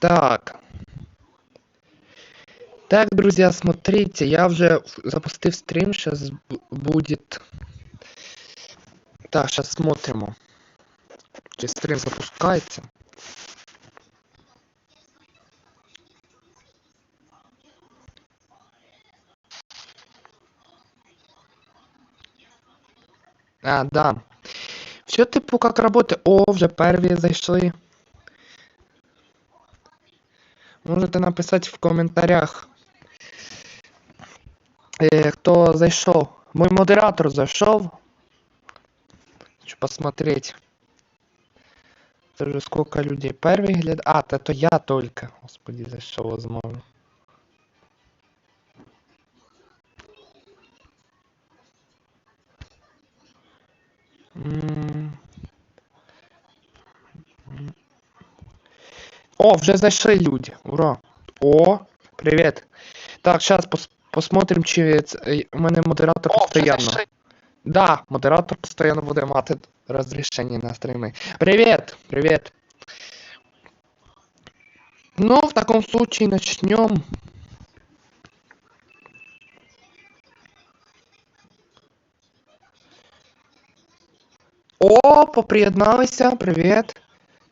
Так. Так, друзья, смотрите, я уже запустил стрим, сейчас будет... Так, сейчас смотрим. Чи стрим запускается. А, да. Все типу как работает. О, вже перві зайшли. Можете написати в коментарях. Е, хто зайшов. Мой модератор зайшов. Хочу посмотреть. Це вже сколько людей. Первый гляд... А, это то я только. Господи, зайшов, возможно. М. О, вже зайшли люди. Ура. О, привет. Так, сейчас пос посмотрим, чи е, у мене модератор постоянно. Да, модератор постоянно буде мати розрішення на стріми. Привет, привет. Ну, в таком случае начнем. О, поприєдналися, привет.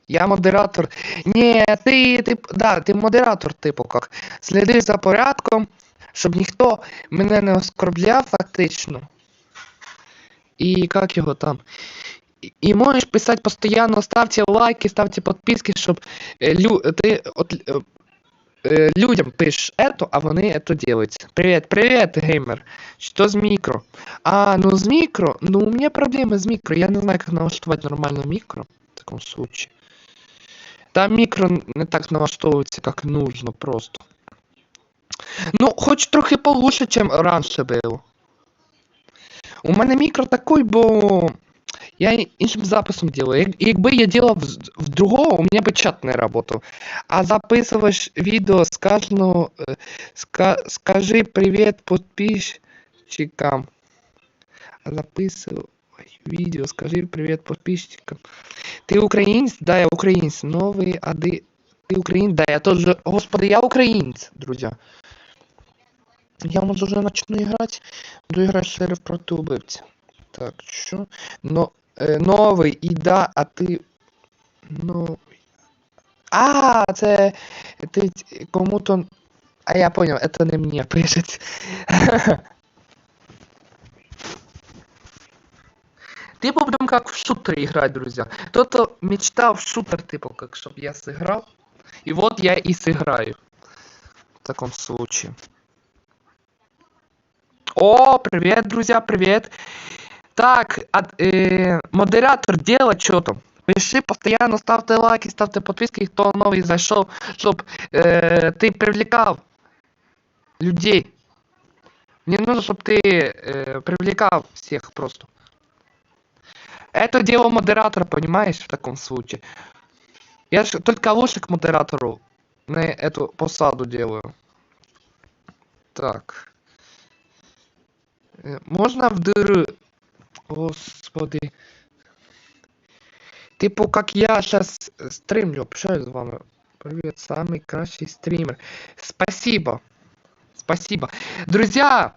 Я модератор. Не, ти, ти, да, ти модератор, типу, как. Слідиш за порядком, щоб ніхто мене не оскорбляв фактично. І як його там? І- І можеш писати постійно, ставте лайки, ставте підписки, щоб е, лю, ти от, е, е, людям пишеш это, а вони это делают. Привет, привет, геймер. Что с микро? А, ну с микро, ну у меня проблемы с микро. Я не знаю, как налаштовать нормально микро в таком случае. Там микро не так налаштовується, як нужно просто. Ну, хоч трохи получше, чим раніше було. У мене мікро такой, бо я і- іншим записом делаю. Як, якби я делав з- в другого, у мене би чат не работав. А записуєш відео з кожного. е, Ска, скажи привіт подписчикам. А записывай видео, скажи привет подписчикам. Ты украинец? Да, я украинец. Новый, а ты, ты украинец? Да, я тоже. Господи, я украинец, друзья. Я может уже начну играть. Буду играть шериф проти убивця. Так, що? Но, е, новий, і да, а ти. Ну. А, це. Ти т- кому-то. А я понял, это не мне пишет. Типа будем как в шутер играть, друзья. Кто-то мечтал в шутер, типа, как чтобы я сыграл. И вот я и сыграю. В таком случае. О, привет, друзья, привет. Так, от, э, модератор, делать что там? Пиши постоянно, ставьте лайки, ставьте подписки, кто новый зашел, чтобы э, ты привлекал людей. Мне нужно, чтобы ты э, привлекал всех просто. Это дело модератора, понимаешь, в таком случае. Я же только лучше к модератору на эту посаду делаю. Так. Э, Можно в дыры... Господи. Типу, как я сейчас стримлю, общаюсь с вами. Привет, самый кращий стример. Спасибо. Спасибо. Друзья,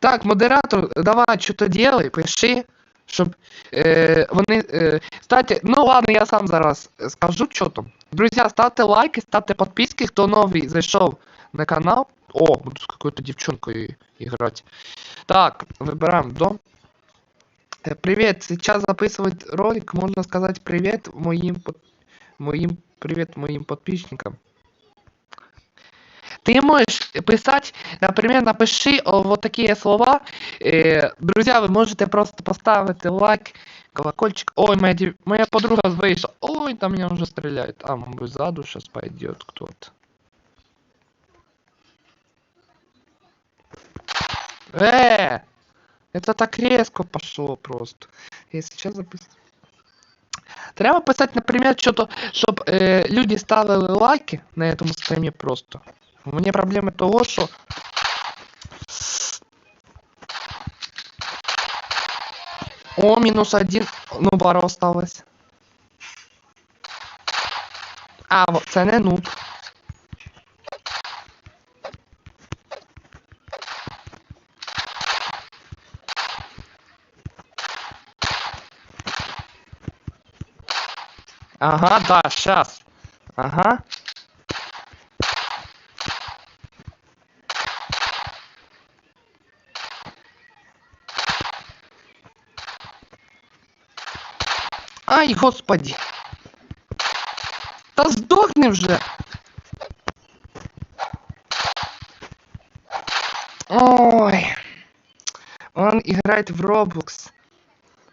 так, модератор, давай что-то делай, пиши, щоб е, вони. Е, кстати, ну ладно, я сам зараз скажу, що там. Друзья, ставте лайки, ставте подписки, хто новий зайшов на канал. О, буду с какой-то девчонкой играть. Так, выбираем дом. Э, Привет, сейчас записывать ролик, можно сказать привет моим, под- моим, привет моим подписчикам. Ты можешь писать, например, напиши о, вот такие слова. Э, друзья, вы можете просто поставить лайк, колокольчик. Ой, моя, моя подруга вышла. Ой, там меня уже стреляет. А, быть, сзаду сейчас пойдет кто-то. Э! Это так резко пошло просто. Я сейчас записываю. Треба писати, наприклад, що-то, щоб е, люди ставили лайки на цьому стрімі просто. У меня проблема того, что О, минус один. Ну, бара осталось. А, вот цены ну. Ага, да, сейчас. Ага. Ай, господи. Та здохни вже. Ой. Он играет в Roblox.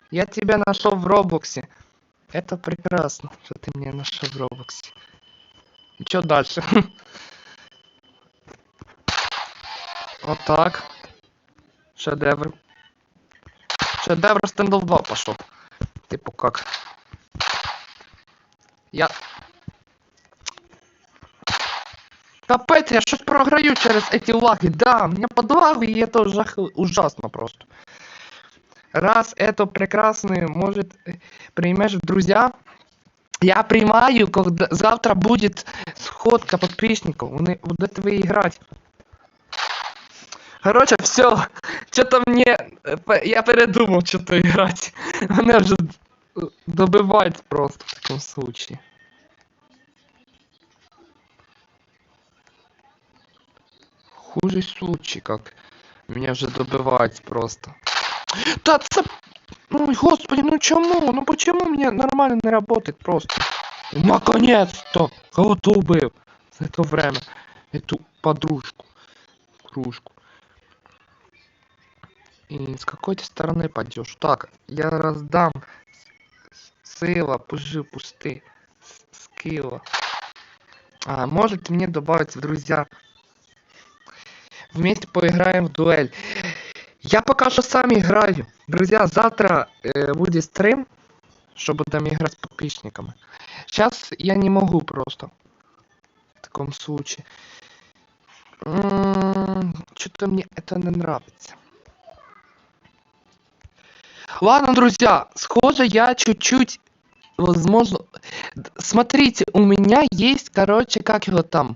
Я тебя нашел в Роблоксе. Это прекрасно, что ты меня нашел в Роблоксе. И что дальше? Вот так. Шедевр. Шедевр стендов 2 пошел. Типу как? Я. Капець, я щось програю через эти лаги. Да, меня подлаги, и это ужах... ужасно просто. Раз это прекрасный, может, э, примешь в друзья, я принимаю, когда завтра будет сходка подписчиков. Вони будут вы играть. Короче, все. Что-то мне... э, п- Я передумал что-то играть. Мене вже добивають просто в таком случае. Хужий случай, как меня вже добивають просто. Та це... Ну, господи, ну чому? Ну почему мне нормально не работает просто? Наконец-то! Кого-то убил за это время. Эту подружку. Кружку. И с какой ты стороны пойдешь? Так, я раздам сила, пужи, пусты. с- Скилла. А, можете мне добавить в друзья? Вместе поиграем в дуэль. Я пока что сам играю. Друзья, завтра э, будет стрим, чтобы там играть с подписчиками. Сейчас я не могу просто. В таком случае. Что-то мне это не нравится. Ладно, друзья, схоже, я чуть-чуть, возможно... Смотрите, у меня есть, короче, как его там.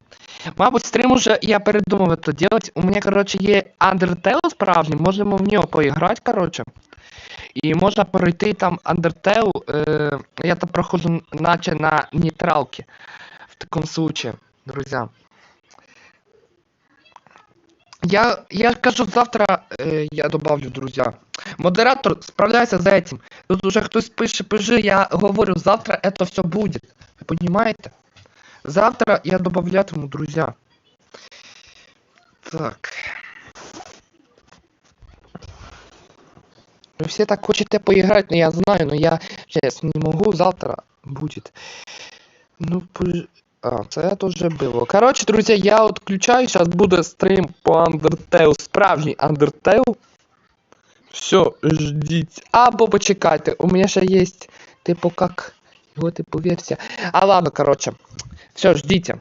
Мабуть, стрим уже я передумав это делать. У меня, короче, є Undertale справжній, можемо в нього поіграти, короче. І можна пройти там Undertale, Е, я там прохожу наче на нейтралке. В таком случае, друзья. Я, я кажу, завтра э, я добавлю, друзья. Модератор, справляйся за этим. Тут уже хтось пише, пиши, я говорю, завтра это все будет. Вы понимаете? Завтра я добавлятиму, друзья. Так. Вы все так хотите поиграть, но я знаю, но я сейчас не могу, завтра будет. Ну, пож- а, це тоже было. Короче, друзья, я отключаю, сейчас буде стрим по Undertale, справжній Undertale. Все, ждіть. Або почекайте, у меня ще есть, типу, как, його типу версія. А ладно, короче. Все, ждите.